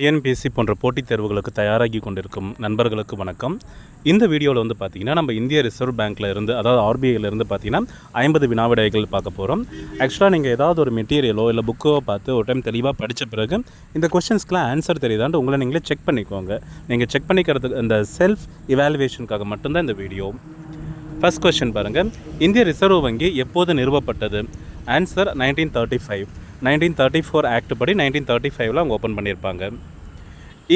TNPSC போன்ற போட்டித் தேர்வுகளுக்கு தயாராகி கொண்டிருக்கும் நண்பர்களுக்கு வணக்கம். இந்த வீடியோவில் வந்து பார்த்தீங்கன்னா நம்ம இந்திய ரிசர்வ் பேங்க்கில் இருந்து அதாவது ஆர்பிஐலேருந்து பார்த்தீங்கன்னா ஐம்பது வினாவிடைகள் பார்க்க போகிறோம் ஆக்சுவலாக நீங்கள் ஏதாவது ஒரு மெட்டீரியலோ இல்லை புக்கோ பார்த்து ஒரு டைம் தெளிவாக படித்த பிறகு இந்த கொஷின்ஸ்க்குலாம் ஆன்சர் தெரியுதான்ட்டு உங்களை நீங்களே செக் பண்ணிக்கோங்க. நீங்கள் செக் பண்ணிக்கிறதுக்கு இந்த செல்ஃப் இவாலுவேஷனுக்காக மட்டும்தான் இந்த வீடியோ. ஃபஸ்ட் கொஷின் பாருங்கள் இந்திய ரிசர்வ் வங்கி எப்போது நிறுவப்பட்டது? Answer nineteen thirty five nineteen thirty four act படி நைன்டீன் தேர்ட்டி ஃபைவ்ல அவங்க ஓப்பன் பண்ணியிருப்பாங்க.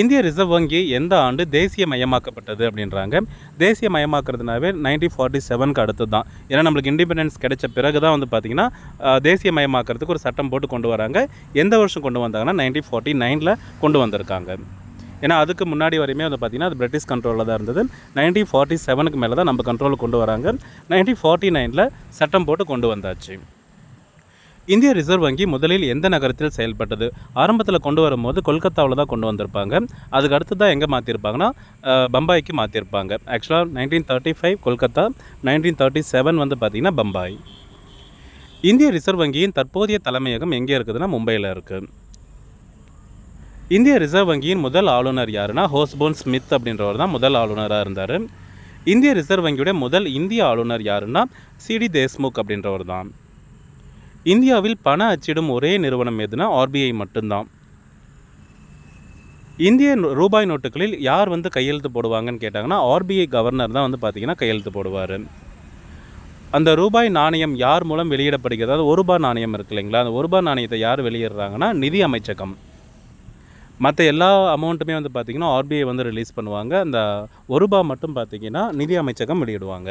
இந்திய ரிசர்வ் வங்கி எந்த ஆண்டு தேசிய மயமாக்கப்பட்டது அப்படின்றாங்க. தேசிய மயமாக்கிறதுனாவே நைன்டீன் ஃபார்ட்டி செவனுக்கு அடுத்து தான் ஏன்னா நம்மளுக்கு இண்டிபெண்டன்ஸ் கிடைச்ச பிறகு தான் வந்து பார்த்திங்கன்னா தேசிய மயமாக்கிறதுக்கு ஒரு சட்டம் போட்டு கொண்டு வராங்க. எந்த வருஷம் கொண்டு வந்தாங்கன்னா நைன்டீன் ஃபார்ட்டி நைனில் கொண்டு வந்திருக்காங்க. ஏன்னா அதுக்கு முன்னாடி வரையுமே வந்து பார்த்திங்கன்னா அது பிரிட்டிஷ் கண்ட்ரோலில் தான் இருந்தது. நைன்டீன் ஃபார்ட்டி செவனுக்கு மேலே தான் நம்ம கண்ட்ரோலுக்கு கொண்டு வராங்க. நைன்டீன் ஃபார்ட்டி நைனில் சட்டம் போட்டு கொண்டு வந்தாச்சு. இந்திய ரிசர்வ் வங்கி முதலில் எந்த நகரத்தில் செயல்பட்டது? ஆரம்பத்தில் கொண்டு வரும்போது கொல்கத்தாவில் தான் கொண்டு வந்திருப்பாங்க. அதுக்கு அடுத்து தான் எங்கே மாற்றிருப்பாங்கன்னா பம்பாய்க்கு மாற்றிருப்பாங்க ஆக்சுவலாக nineteen thirty five Kolkata nineteen thirty seven வந்து பார்த்திங்கன்னா பம்பாய். இந்திய ரிசர்வ் வங்கியின் தற்போதைய தலைமையகம் எங்கே இருக்குதுன்னா மும்பையில் இருக்குது இந்திய ரிசர்வ் வங்கியின் முதல் ஆளுநர் யாருன்னா ஹோஸ்போன் ஸ்மித் அப்படின்றவர் தான் முதல் ஆளுநராக இருந்தார். இந்திய ரிசர்வ் வங்கியுடைய முதல் இந்திய ஆளுநர் யாருன்னா சிடி தேஷ்முக் அப்படின்றவர் தான். இந்தியாவில் பண அச்சிடும் ஒரே நிறுவனம் எதுனா ஆர்பிஐ மட்டும்தான். இந்திய ரூபாய் நோட்டுகளில் யார் வந்து கையெழுத்து போடுவாங்கன்னு கேட்டாங்கன்னா ஆர்பிஐ கவர்னர் தான் வந்து பார்த்தீங்கன்னா கையெழுத்து போடுவார். அந்த ரூபாய் நாணயம் யார் மூலம் வெளியிடப்படுகிறது? அதாவது ஒரு ரூபாய் நாணயம் இருக்கு இல்லைங்களா? அந்த ஒரு ரூபாய் நாணயத்தை யார் வெளியிடுறாங்கன்னா நிதி அமைச்சகம். மற்ற எல்லா அமௌண்ட்டுமே வந்து பார்த்திங்கன்னா ஆர்பிஐ வந்து ரிலீஸ் பண்ணுவாங்க. அந்த ஒரு ரூபாய் மட்டும் பார்த்தீங்கன்னா நிதி அமைச்சகம் வெளியிடுவாங்க.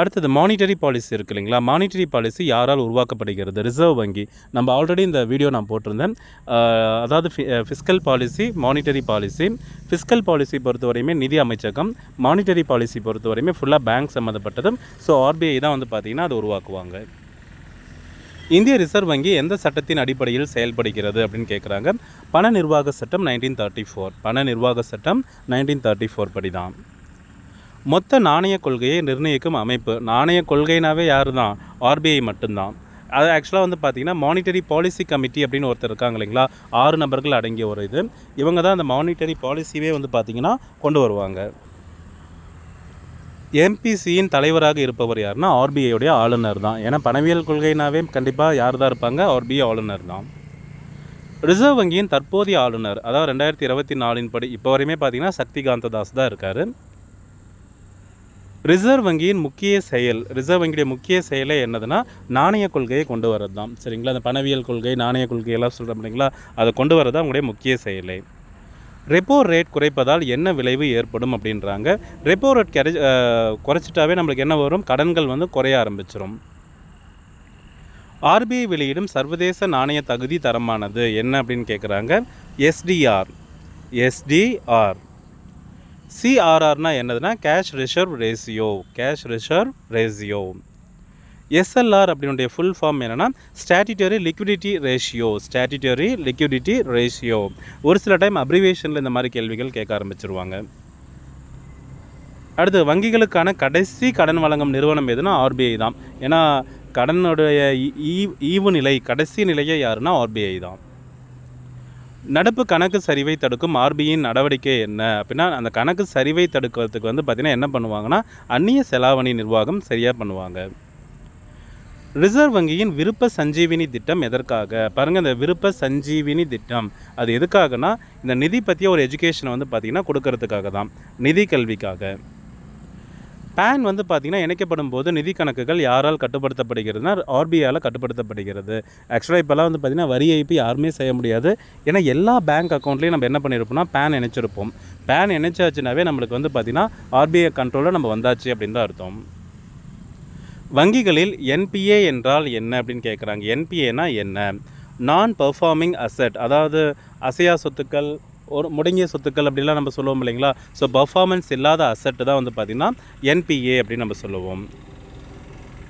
அடுத்தது மானிட்டரி பாலிசி இருக்கு இல்லைங்களா? மானிட்டரி பாலிசி யாரால் உருவாக்கப்படுகிறது? ரிசர்வ் வங்கி. நம்ம ஆல்ரெடி இந்த வீடியோ நான் போட்டிருந்தேன். அதாவது fiscal policy monetary policy fiscal policy பொறுத்தவரையுமே நிதி அமைச்சகம் மானிட்டரி பாலிசி பொறுத்தவரையுமே ஃபுல்லாக பேங்க் சம்மந்தப்பட்டதும் ஸோ ஆர்பிஐ தான் வந்து பார்த்திங்கன்னா அதை உருவாக்குவாங்க. இந்திய ரிசர்வ் வங்கி எந்த சட்டத்தின் அடிப்படையில் செயல்படுகிறது அப்படின்னு கேட்குறாங்க பண நிர்வாக சட்டம் நைன்டீன் தேர்ட்டி ஃபோர் பண நிர்வாக சட்டம் நைன்டீன் தேர்ட்டி ஃபோர் படி தான். மொத்த நாணய கொள்கையை நிர்ணயிக்கும் அமைப்பு. நாணய கொள்கைனாவே யார் தான் ஆர்பிஐ மட்டும்தான். அது ஆக்சுவலாக வந்து பார்த்திங்கன்னா மானிட்டரி பாலிசி கமிட்டி அப்படின்னு ஒருத்தர் இருக்காங்க இல்லைங்களா? ஆறு நபர்கள் அடங்கிய ஒரு இது. இவங்க தான் அந்த மானிட்டரி பாலிசியே வந்து பார்த்திங்கன்னா கொண்டு வருவாங்க. எம்பிசியின் தலைவராக இருப்பவர் யாருன்னா ஆர்பிஐயுடைய ஆளுநர் தான். ஏன்னா பணவியல் கொள்கைனாவே கண்டிப்பாக யார் தான் இருப்பாங்க ஆர்பிஐ ஆளுநர் தான். ரிசர்வ் வங்கியின் தற்போதைய ஆளுநர் அதாவது ரெண்டாயிரத்தி இருபத்தி நாலின் படி இப்போ வரையுமே பார்த்தீங்கன்னா சக்திகாந்த தாஸ் தான் இருக்கார். ரிசர்வ் வங்கியின் முக்கிய செயல் ரிசர்வ் வங்கியுடைய முக்கிய செயலே என்னதுன்னா நாணய கொள்கையை கொண்டு வரது தான் சரிங்களா? அந்த பணவியல் கொள்கை நாணய கொள்கை எல்லாம் சொல்கிறோம் இல்லைங்களா? அதை கொண்டு வரது தான் அவங்களுடைய முக்கிய செயலே. ரெப்போ ரேட் குறைப்பதால் என்ன விளைவு ஏற்படும் அப்படின்றாங்க. ரெப்போ ரேட் கரை குறைச்சிட்டாவே நம்மளுக்கு என்ன வரும்? கடன்கள் வந்து குறைய ஆரம்பிச்சிடும் ஆர்பிஐ வெளியிடும் சர்வதேச நாணய தகுதி தரமானது என்ன அப்படின்னு கேட்குறாங்க எஸ்டிஆர். எஸ்டிஆர். சிஆர்ஆர்னா என்னதுன்னா cash reserve ratio cash reserve ratio SLR அப்படின்னுடைய full form என்னென்னா statutory liquidity ratio statutory liquidity ratio ஒரு சில டைம் அப்ரிவேஷனில் இந்த மாதிரி கேள்விகள் கேட்க ஆரம்பிச்சிருவாங்க. அடுத்து வங்கிகளுக்கான கடைசி கடன் வழங்கும் நிறுவனம் எதுனா ஆர்பிஐ தான். ஏன்னா கடனுடைய ஈ- ஈவு நிலை கடைசி நிலையே யாருன்னா ஆர்பிஐ தான். நடப்பு கணக்கு சரிவை தடுக்கும் ஆர்பிஐயின் நடவடிக்கை என்ன? அப்படின்னா அந்த கணக்கு சரிவை தடுக்கிறதுக்கு வந்து பார்த்திங்கன்னா என்ன பண்ணுவாங்கன்னா அந்நிய செலாவணி நிர்வாகம் சரியாக பண்ணுவாங்க. ரிசர்வ் வங்கியின் விருப்ப சஞ்சீவினி திட்டம் எதற்காக? பாருங்கள் இந்த விருப்ப சஞ்சீவினி திட்டம் அது எதுக்காகனா இந்த நிதி பற்றிய ஒரு எஜுகேஷனை வந்து பார்த்திங்கன்னா கொடுக்கறதுக்காக தான் நிதி கல்விக்காக. பேன் வந்து பார்த்திங்கன்னா இணைக்கப்படும் போது நிதி கணக்குகள் யாரால் கட்டுப்படுத்தப்படுகிறதுனா ஆர்பிஐயால் கட்டுப்படுத்தப்படுகிறது. ஆக்சுவலாக இப்போல்லாம் வந்து பார்த்திங்கன்னா வரி ஏய்ப்பு யாருமே செய்ய முடியாது. ஏன்னா எல்லா பேங்க் அக்கௌண்ட்லேயும் நம்ம என்ன பண்ணியிருப்போம்னா பேன் இணைச்சிருப்போம். பேன் இணைச்சாச்சுனாவே நம்மளுக்கு வந்து பார்த்திங்கன்னா ஆர்பிஐ கண்ட்ரோலில் நம்ம வந்தாச்சு அப்படின்னு தான் அர்த்தம். வங்கிகளில் என்பிஏ என்றால் என்ன அப்படின்னு கேட்குறாங்க என்பிஏனா என்ன? நான் பர்ஃபார்மிங் அசெட் அதாவது அசையா சொத்துக்கள் ஒரு முடங்கிய சொத்துக்கள் அப்படிலாம் நம்ம சொல்லுவோம் இல்லைங்களா? ஸோ பர்ஃபார்மன்ஸ் இல்லாத அசெட்டு தான் வந்து பார்த்திங்கன்னா என்பிஏ அப்படின்னு நம்ம சொல்லுவோம்.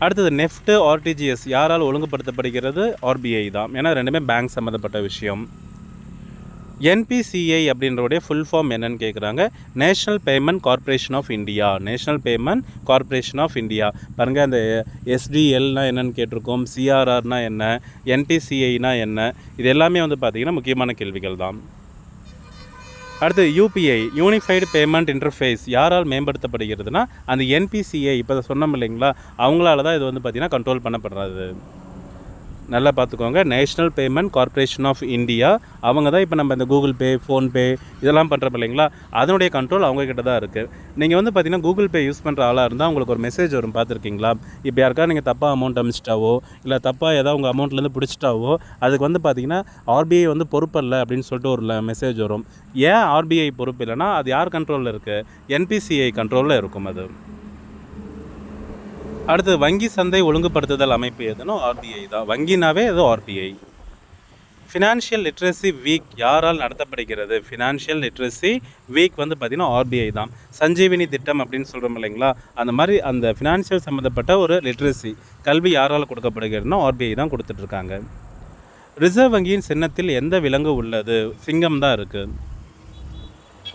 அடுத்தது நெஃப்ட்டு ஆர்டிஜிஎஸ் யாரால் ஒழுங்குபடுத்தப்படுகிறது? ஆர்பிஐ தான். ஏன்னா ரெண்டுமே பேங்க் சம்மந்தப்பட்ட விஷயம். என்பிசிஐ அப்படின்றவுடைய ஃபுல் ஃபார்ம் என்னன்னு கேட்குறாங்க national payment corporation of India national payment corporation of India பாருங்கள் அந்த எஸ்டிஎல்னா என்னன்னு கேட்டிருக்கோம். சிஆர்ஆர்னா என்ன? என்பிசிஐனா என்ன? இது எல்லாமே வந்து பார்த்திங்கன்னா முக்கியமான கேள்விகள் தான். அடுத்து யூபிஐ யூனிஃபைடு பேமெண்ட் இன்டர்ஃபேஸ் யாரால் மேம்படுத்தப்படுகிறதுனா அந்த என்பிசிஐ இப்போ சொன்னோம் இல்லைங்களா அவங்களால தான் இது வந்து பார்த்திங்கன்னா கண்ட்ரோல் பண்ணப்படுறது. நல்லா பார்த்துக்கோங்க. National payment corporation of India அவங்க தான் இப்போ நம்ம இந்த கூகுள் பே ஃபோன்பே இதெல்லாம் பண்ணுறப்ப இல்லைங்களா? அதனுடைய கண்ட்ரோல் அவங்கக்கிட்ட தான் இருக்குது நீங்கள் வந்து பார்த்தீங்கன்னா கூகுள் பே யூஸ் பண்ணுற ஆளாக இருந்தால் உங்களுக்கு ஒரு மெசேஜ் வரும். பார்த்துருக்கீங்களா? இப்போ யாருக்கா நீங்கள் தப்பாக அமௌண்ட் அமிச்சிட்டாவோ இல்லை தப்பாக ஏதாவது உங்கள் அமௌண்ட்லேருந்து பிடிச்சிட்டாவோ அதுக்கு வந்து பார்த்தீங்கன்னா ஆர்பிஐ வந்து பொறுப்பல்ல அப்படின்னு சொல்லிட்டு ஒரு மெசேஜ் வரும். ஏன் ஆர்பிஐ பொறுப்பு இல்லைன்னா அது யார் கண்ட்ரோலில் இருக்குது என்பிசிஐ கண்ட்ரோலில் இருக்கும் அது. அடுத்து வங்கி சந்தை ஒழுங்குபடுத்துதல் அமைப்பு எதுனோ ஆர்பிஐ தான். வங்கினாவே அது ஆர்பிஐ ஃபினான்ஷியல் லிட்ரஸி வீக் யாரால் நடத்தப்படுகிறது? ஃபினான்ஷியல் லிட்ரஸி வீக் வந்து பார்த்திங்கன்னா ஆர்பிஐ தான். சஞ்சீவினி திட்டம் அப்படின்னு சொல்கிறோம் இல்லைங்களா? அந்த மாதிரி அந்த ஃபினான்ஷியல் சம்மந்தப்பட்ட ஒரு லிட்ரஸி கல்வி யாரால் கொடுக்கப்படுகிறதுனா ஆர்பிஐ தான் கொடுத்துட்ருக்காங்க ரிசர்வ் வங்கியின் சின்னத்தில் எந்த விலங்கு உள்ளது? சிங்கம் தான் இருக்குது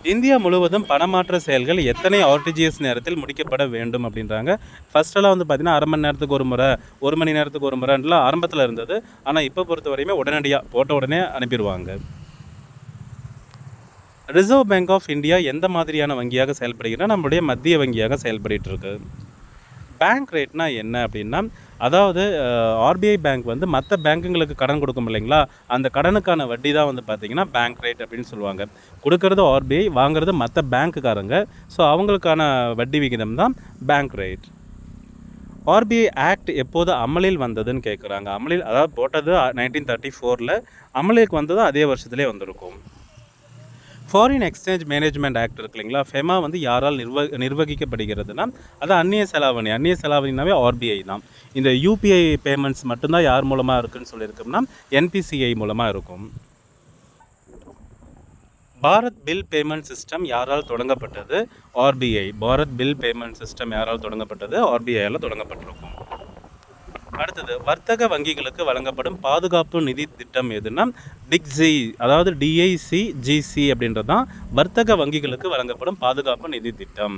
இந்தியா முழுவதும் பணமாற்ற செயல்கள் எத்தனை ஆர்டிஜிஎஸ் நேரத்தில் முடிக்கப்பட வேண்டும் அப்படின்றாங்க. ஃபர்ஸ்டெல்லாம் வந்து பார்த்திங்கன்னா அரை மணி நேரத்துக்கு ஒரு முறை ஒரு மணி நேரத்துக்கு ஒரு முறைலாம் ஆரம்பத்தில் இருந்தது. ஆனால் இப்போ பொறுத்த வரையுமே உடனடியாக போட்ட உடனே அனுப்பிடுவாங்க ரிசர்வ் பேங்க் ஆஃப் இந்தியா எந்த மாதிரியான வங்கியாக செயல்படுகிறதுனா நம்மளுடைய மத்திய வங்கியாக செயல்பட்டு இருக்கு. பேங்க் ரேட்னா என்ன அப்படின்னா அதாவது ஆர்பிஐ பேங்க் வந்து மற்ற பேங்க்குங்களுக்கு கடன் கொடுக்கும் இல்லைங்களா? அந்த கடனுக்கான வட்டி தான் வந்து பார்த்திங்கன்னா பேங்க் ரேட் அப்படின்னு சொல்லுவாங்க. கொடுக்கறது ஆர்பிஐ வாங்குறது மற்ற பேங்க்குக்காரங்க ஸோ அவங்களுக்கான வட்டி விகிதம் தான் பேங்க் ரேட் ஆர்பிஐ ஆக்ட் எப்போது அமலில் வந்ததுன்னு கேட்குறாங்க அமலில் அதாவது போட்டது நைன்டீன் தேர்ட்டி ஃபோரில் அமலுக்கு வந்ததும் அதே வருஷத்துலேயே வந்திருக்கும். ஃபாரின் எக்ஸ்சேஞ்ச் மேனேஜ்மெண்ட் ஆக்ட் இருக்கு இல்லைங்களா? ஃபெமா வந்து யாரால் நிர்வ நிர்வகிக்கப்படுகிறதுனா அது அந்நிய செலாவணி அந்நிய செலாவணினாவே ஆர்பிஐ தான். இந்த யூபிஐ பேமெண்ட்ஸ் மட்டும்தான் யார் மூலமாக இருக்குன்னு சொல்லியிருக்கோம்னா என்பிசிஐ மூலமாக இருக்கும். பாரத் பில் பேமெண்ட் சிஸ்டம் யாரால் தொடங்கப்பட்டது? RBI Bharat bill payment system யாரால் தொடங்கப்பட்டது? ஆர்பிஐயால் தொடங்கப்பட்டிருக்கும். அடுத்தது வர்த்தக வங்கிகளுக்கு வழங்கப்படும் பாதுகாப்பு நிதி திட்டம் எதுன்னா டிக்ஸி அதாவது டிஐசி ஜிசி அப்படின்றது தான் வர்த்தக வங்கிகளுக்கு வழங்கப்படும் பாதுகாப்பு நிதி திட்டம்.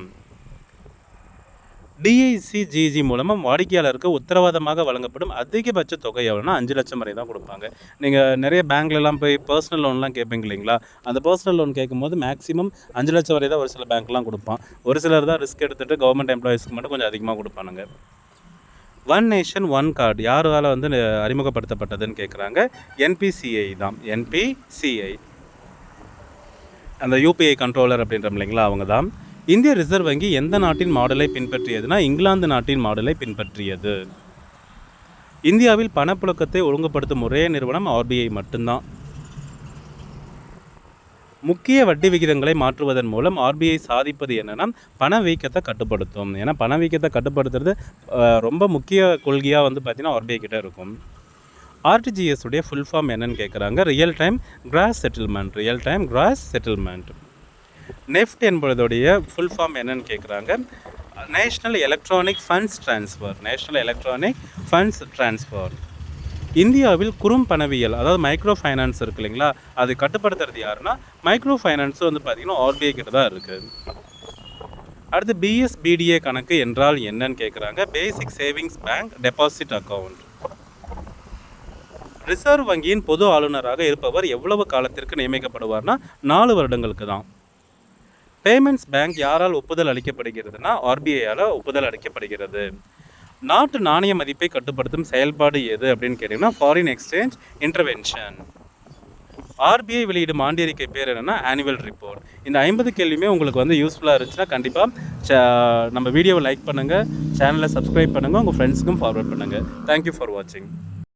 டிஐசி ஜிஜி மூலமாக வாடிக்கையாளருக்கு உத்தரவாதமாக வழங்கப்படும் அதிகபட்ச தொகை எவ்வளோனா அஞ்சு லட்சம் வரை தான் கொடுப்பாங்க. நீங்கள் நிறைய பேங்க்லலாம் போய் பர்சனல் லோன்லாம் கேட்பீங்க இல்லைங்களா? அந்த பர்சனல் லோன் கேட்கும்போது மேக்ஸிமம் அஞ்சு லட்சம் வரை தான் ஒரு சில பேங்க்லாம் கொடுப்பான். ஒரு சிலர் தான் ரிஸ்க் எடுத்துகிட்டு கவர்மெண்ட் எம்ப்ளாயிஸ்க்கு மட்டும் கொஞ்சம் அதிகமாக கொடுப்பானுங்க. ஒன் நேஷன் ஒன் கார்டு யாரால் வந்து அறிமுகப்படுத்தப்பட்டதுன்னு கேட்குறாங்க என்பிசிஐ தான். என்பிசிஐ அந்த யூபிஐ கண்ட்ரோலர் அப்படின்றோம் இல்லைங்களா அவங்க தான். இந்திய ரிசர்வ் வங்கி எந்த நாட்டின் மாடலை பின்பற்றியதுன்னா இங்கிலாந்து நாட்டின் மாடலை பின்பற்றியது. இந்தியாவில் பணப்புழக்கத்தை ஒழுங்குபடுத்தும் ஒரே நிறுவனம் ஆர்பிஐ மட்டும்தான். முக்கிய வட்டி விகிதங்களை மாற்றுவதன் மூலம் ஆர்பிஐ சாதிப்பது என்னென்னா பணவீக்கத்தை கட்டுப்படுத்தும். ஏன்னா பணவீக்கத்தை கட்டுப்படுத்துறது ரொம்ப முக்கிய கொள்கையாக வந்து பார்த்திங்கன்னா ஆர்பிஐ கிட்டே இருக்கும். ஆர்டிஜிஎஸ் உடைய ஃபுல் ஃபார்ம் என்னன்னு கேட்குறாங்க real time gross settlement real time gross settlement NEFT என்பதோடைய full form என்னன்னு கேட்குறாங்க national electronic funds transfer national electronic funds transfer இந்தியாவில் குறும் பணவியல் அதாவது மைக்ரோ ஃபைனான்ஸ் இருக்கு இல்லைங்களா? அது கட்டுப்படுத்துறது யாருன்னா மைக்ரோ ஃபைனான்ஸும் வந்து பார்த்திங்கன்னா ஆர்பிஐ கிட்ட தான் இருக்குது அடுத்து பிஎஸ்பிடிஏ கணக்கு என்றால் என்னன்னு கேட்குறாங்க basic savings bank deposit account reserve வங்கியின் பொது ஆளுநராக இருப்பவர் எவ்வளவு காலத்திற்கு நியமிக்கப்படுவார்னா நாலு வருடங்களுக்கு தான். பேமெண்ட்ஸ் பேங்க் யாரால் ஒப்புதல் அளிக்கப்படுகிறதுனா ஆர்பிஐயால் ஒப்புதல் அளிக்கப்படுகிறது. நாட்டு நாணய மதிப்பை கட்டுப்படுத்தும் செயல்பாடு எது அப்படின்னு கேட்டிங்கன்னா ஃபாரின் எக்ஸ்சேஞ்ச் இன்டர்வென்ஷன் ஆர்பிஐ வெளியிடும் ஆண்டியறிக்கை பேர் என்னென்னா ஆனுவல் ரிப்போர்ட் இந்த ஐம்பது கேள்வியுமே உங்களுக்கு வந்து யூஸ்ஃபுல்லாக இருந்துச்சுன்னா கண்டிப்பாக நம்ம வீடியோவை லைக் பண்ணுங்கள் சேனலை சப்ஸ்கிரைப் பண்ணுங்கள் உங்கள் ஃப்ரெண்ட்ஸுக்கும் ஃபார்வர்ட் பண்ணுங்கள் தேங்க்யூ ஃபார் வாட்சிங்